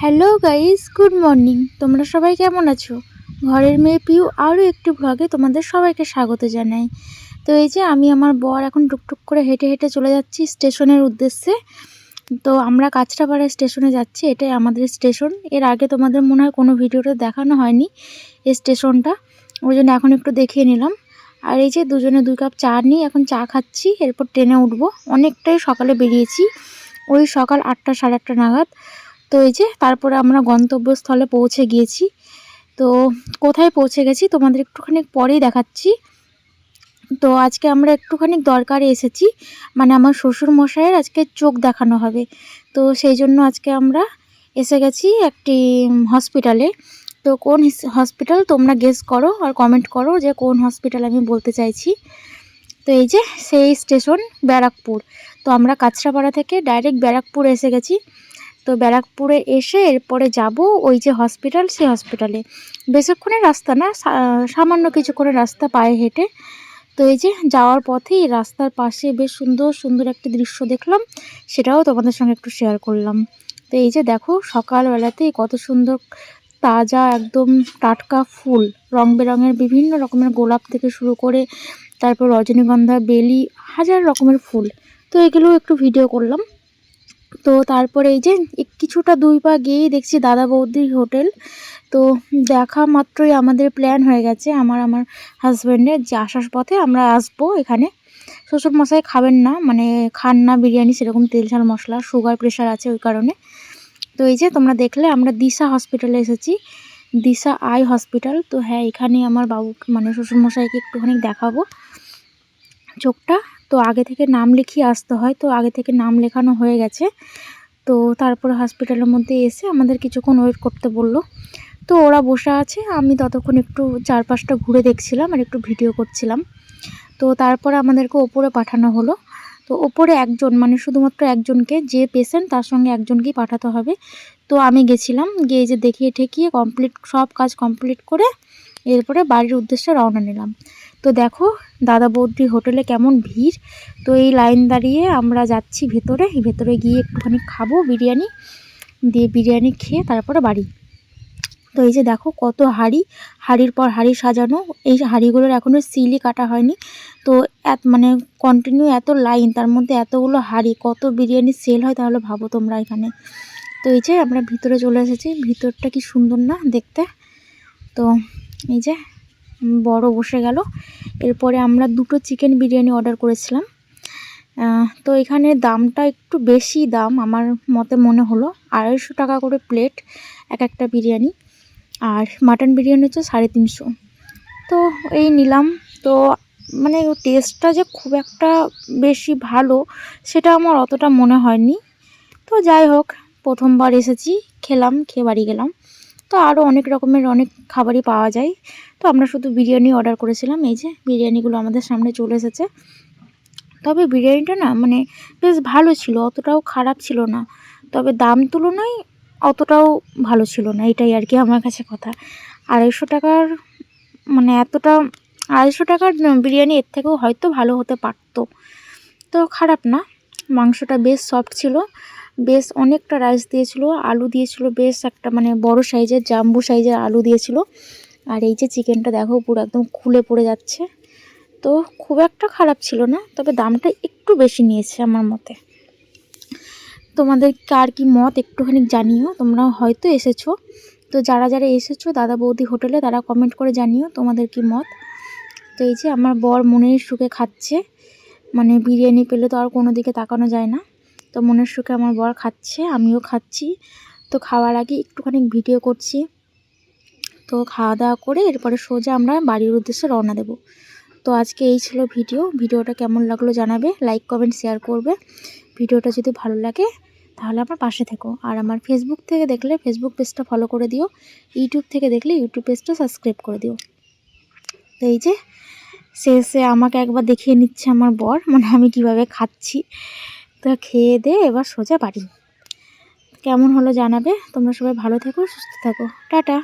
Hello guys good morning তোমরা সবাই কেমন আছো? ঘরের মেয়ে পিউ আরও একটি ব্লগে তোমাদের সবাইকে স্বাগত জানাই। তো এই যে আমি আমার বর এখন টুকটুক করে হেঁটে হেঁটে চলে যাচ্ছি স্টেশনের উদ্দেশ্যে। তো আমরা কাঁচরাপাড়া স্টেশনে যাচ্ছি, এটাই আমাদের স্টেশন। এর আগে তোমাদের মনে হয় কোনো ভিডিওতে দেখানো হয়নি এই স্টেশনটা। ওই জন্য এখন একটু দেখিয়ে নিলাম। আর এই যে দুজনে দুই কাপ চা নিই এখন চা খাচ্ছি, এরপর ট্রেনে উঠবো। অনেকটাই সকালে বেরিয়েছি। ওই সকাল আটটা সাড়ে আটটা নাগাদ। তো এই যে তারপরে আমরা গন্তব্যস্থলে পৌঁছে গিয়েছি। তো কোথায় পৌঁছে গেছি তোমাদের একটুখানি পরেই দেখাচ্ছি। তো আজকে আমরা একটুখানি দরকারে এসেছি মানে আমার শ্বশুর মশাইয়ের আজকে চোখ দেখানো হবে। তো সেই জন্য আজকে আমরা এসে গেছি একটি হসপিটালে। তো কোন হসপিটাল তোমরা গেস করো আর কমেন্ট করো যে কোন হসপিটাল আমি বলতে চাইছি। তো এই যে সেই স্টেশন ব্যারাকপুর। তো আমরা কাছড়াপাড়া থেকে ডাইরেক্ট ব্যারাকপুর এসে গেছি। তো ব্যারাকপুরে এসে এরপরে যাব ওই যে হসপিটাল সেই হসপিটালে বেশিক্ষণের রাস্তা না সামান্য কিছুক্ষণের রাস্তা পায়ে হেঁটে। তো এই যে যাওয়ার পথেই রাস্তার পাশে বেশ সুন্দর সুন্দর একটি দৃশ্য দেখলাম, সেটাও তোমাদের সঙ্গে একটু শেয়ার করলাম। তো এই যে দেখো সকালবেলাতেই কত সুন্দর তাজা একদম টাটকা ফুল, রং বেরঙের বিভিন্ন রকমের গোলাপ থেকে শুরু করে তারপর রজনীগন্ধা, বেলি, হাজার রকমের ফুল। তো এগুলো একটু ভিডিও করলাম। তো তারপরে এই যে কিছুটা দুই পা গিয়েই দেখছি দাদা বৌদির হোটেল। তো দেখা মাত্রই আমাদের প্ল্যান হয়ে গেছে আমার আমার হাজব্যান্ডের যে আসার পথে আমরা আসব এখানে। শ্বশুরমশাই খাবেন না মানে খান না বিরিয়ানি, সেরকম তেল ঝাল মশলা সুগার প্রেশার আছে ওই কারণে। তো এই যে তোমরা দেখলে আমরা দিশা হসপিটালে এসেছি, দিশা আই হসপিটাল তো হ্যাঁ এখানে আমার বাবুকে মানে শ্বশুরমশাইকে একটুখানি দেখাবো। চোখটা তো আগে থেকে নাম লিখিয়ে আসতে হয়। তো আগে থেকে নাম লেখানো হয়ে গেছে। তো তারপরে হসপিটালের মধ্যে এসে আমাদের কিছুক্ষণ ওয়েট করতে বলল। তো ওরা বসে আছে। আমি ততক্ষণ একটু চারপাশটা ঘুরে দেখছিলাম আর একটু ভিডিও করছিলাম। তো তারপরে আমাদেরকে ওপরে পাঠানো হলো। তো ওপরে একজন মানে শুধুমাত্র একজনকে, যে পেশেন্ট তার সঙ্গে একজনকেই পাঠাতে হবে। তো আমি গেছিলাম। গিয়ে যে দেখিয়ে ঠেকিয়ে কমপ্লিট সব কাজ কমপ্লিট করে এরপরে বাড়ির উদ্দেশ্যে রওনা নিলাম। তো দেখো, দাদা বৌদি হোটেলে কেমন ভিড়? তো এই লাইন দাঁড়িয়ে আমরা যাচ্ছি ভেতরে। ভেতরে গিয়ে একটুখানি খাব বিরিয়ানি, দিয়ে বিরিয়ানি খেয়ে তারপরে বাড়ি। তো এই যে দেখো, কত হাড়ি। হাড়ির পর হাড়ি সাজানো। এই হাড়িগুলোর এখনও সিলই কাটা হয়নি। তো এত মানে কন্টিনিউ এত লাইন, তার মধ্যে এতগুলো হাড়ি, কত বিরিয়ানি সেল হয় তাহলে ভাবো তোমরা এখানে। তো এই যে আমরা ভিতরে চলে এসেছি। ভিতরটা কি সুন্দর না দেখতে? তো এই যে, বড় বসে গেল। এরপরে আমরা দুটো চিকেন বিরিয়ানি অর্ডার করেছিলাম। তো এখানে দামটা একটু বেশি দাম, আমার মতে মনে হলো। আড়াইশো টাকা করে প্লেট, এক একটা বিরিয়ানি। আর মাটন বিরিয়ানি হচ্ছে সাড়ে তিনশো। তো এই নিলাম। তো মানে টেস্টটা যে খুব একটা বেশি ভালো, সেটা আমার অতটা মনে হয়নি। তো যাই হোক, প্রথমবার এসেছি, খেলাম, খেয়ে বাড়ি গেলাম। তো আরও অনেক রকমের অনেক খাবারই পাওয়া যায়। তো আমরা শুধু বিরিয়ানি অর্ডার করেছিলাম, এই যে বিরিয়ানিগুলো আমাদের সামনে চলে এসেছে। তবে বিরিয়ানিটা না মানে বেশ ভালো ছিল, অতটাও খারাপ ছিল না। তবে দাম তুলনায় অতটাও ভালো ছিল না, এটাই আর কি আমার কাছে কথা। আড়াইশো টাকার মানে এতটা, আড়াইশো টাকার বিরিয়ানি এর থেকেও হয়তো ভালো হতে পারতো। তো খারাপ না, মাংসটা বেশ সফট ছিল। বেশ অনেকটা রাইস দিয়েছিল, আলু দিয়েছিল, বেশ একটা মানে বড় সাইজের জাম্বু সাইজের আলু দিয়েছিল। আর এই যে চিকেনটা দেখো, পুরো একদম খুলে পড়ে যাচ্ছে। তো খুব একটা খারাপ ছিল না, তবে দামটা একটু বেশি নিয়েছে আমার মতে। তোমাদের কার কি মত একটুখানি জানিও, তোমরা হয়তো এসেছ। তো যারা যারা এসেছ, দাদা বৌদি হোটেলে, তারা কমেন্ট করে জানিও তোমাদের কি মত। তো এই যে আমার বর মনের সুখে খাচ্ছে মানে বিরিয়ানি পেলে তো আর কোনো দিকে তাকানো যায় না। তো মনের সুখে আমার বর খাচ্ছে, আমিও খাচ্ছি। তো খাওয়ার আগে একটুখানি ভিডিও করছি। তো খাওয়া দাওয়া করে এরপরে সোজা আমরা বাড়ির উদ্দেশ্যে রওনা দেব। তো আজকে এই ছিল ভিডিও। ভিডিওটা কেমন লাগল জানাবে লাইক কমেন্ট শেয়ার করবে। ভিডিওটা যদি ভালো লাগে, তাহলে আমার পাশে থেকো। আর আমার ফেসবুক থেকে দেখলে ফেসবুক পেজটা ফলো করে দিও। ইউটিউব থেকে দেখলে ইউটিউব পেজটা সাবস্ক্রাইব করে দিও। তো এই যে, শেষে আমাকে একবার দেখিয়ে নিচ্ছে আমার বর মানে আমি কীভাবে খাচ্ছি। তো খেয়ে দে এবার সোজা বাড়ি। কেমন হলো জানাবে? তোমরা সবাই ভালো থেকো, সুস্থ থাকো। টাটা।